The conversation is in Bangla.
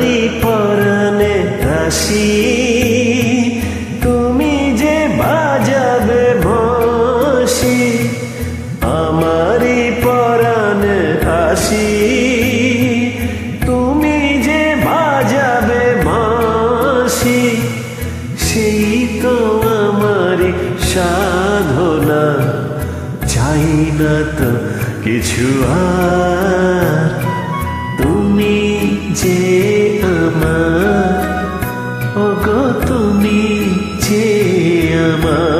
আমারই পরাণে হাসি। তুমি যে বাজাবে বসি, আমারই পরাণে হাসি। তুমি যে বাজাবে বাঁশি সেই তো আমারই সাধনা। চাই না তো কিছু আর। আমার